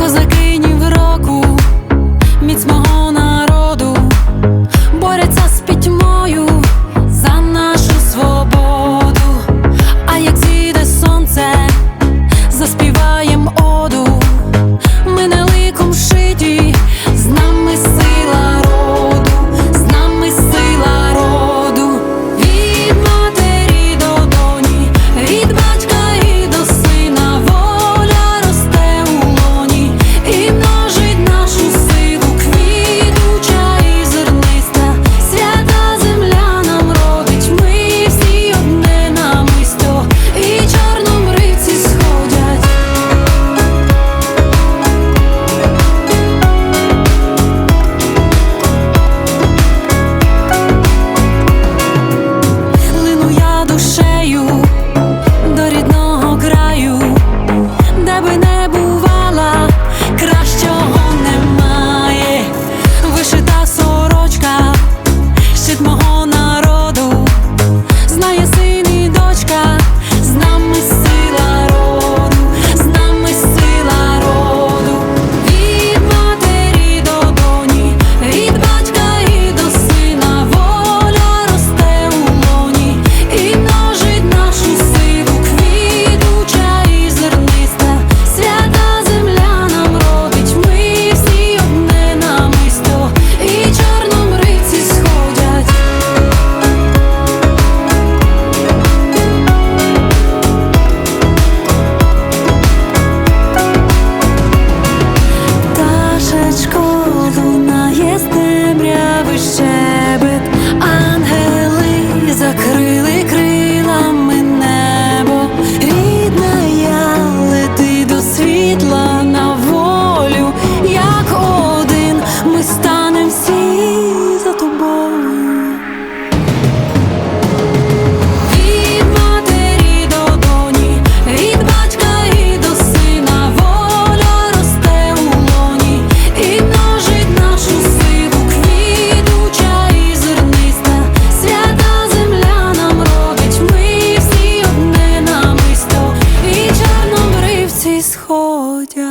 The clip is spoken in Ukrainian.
Козаки ні в року, міць мого. путем.